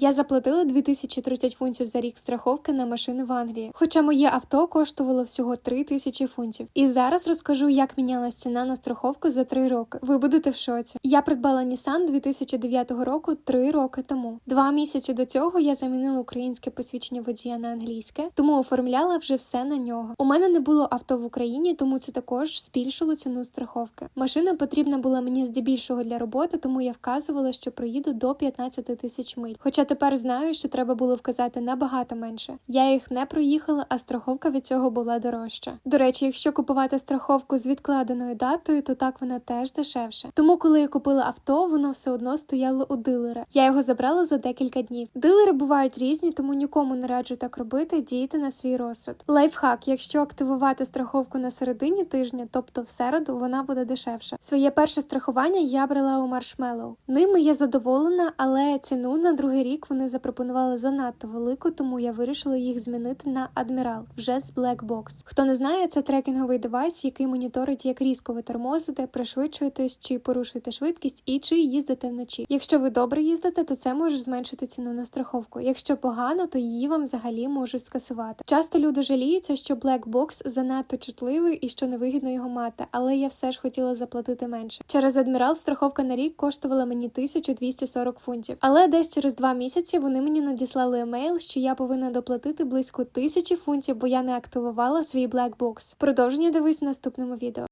Я заплатила 2030 фунтів за рік страховки на машини в Англії, хоча моє авто коштувало всього 3000 фунтів. І зараз розкажу, як мінялась ціна на страховку за 3 роки. Ви будете в шоці. Я придбала Nissan 2009 року 3 роки тому. Два місяці до цього я замінила українське посвідчення водія на англійське, тому оформляла вже все на нього. У мене не було авто в Україні, тому це також збільшило ціну страховки. Машина потрібна була мені здебільшого для роботи, тому я вказувала, що проїду до 15 тисяч миль. Хоча тепер знаю, що треба було вказати набагато менше. Я їх не проїхала, а страховка від цього була дорожча. До речі, якщо купувати страховку з відкладеною датою, то так вона теж дешевше. Тому, коли я купила авто, воно все одно стояло у дилера. Я його забрала за декілька днів. Дилери бувають різні, тому нікому не раджу так робити. Дійте на свій розсуд. Лайфхак: якщо активувати страховку на середині тижня, тобто в середу, вона буде дешевша. Своє перше страхування я брала у Marshmallow. Ними я задоволена, але ціну на другий рік вони запропонували занадто велику, тому я вирішила їх змінити на Admiral вже з Black Box. Хто не знає, це трекінговий девайс, який моніторить, як різко ви тормозите, пришвидшуєтесь, чи порушуєте швидкість і чи їздите вночі. Якщо ви добре їздите, то це може зменшити ціну на страховку. Якщо погано, то її вам взагалі можуть скасувати. Часто люди жаліються, що Black Box занадто чутливий і що невигідно його мати, але я все ж хотіла заплатити менше. Через Admiral страховка на рік коштувала мені 1240 фунтів. Але десь через два місяці вони мені надіслали емейл, що я повинна доплатити близько тисячі фунтів, бо я не активувала свій Black Продовження дивись в наступному відео.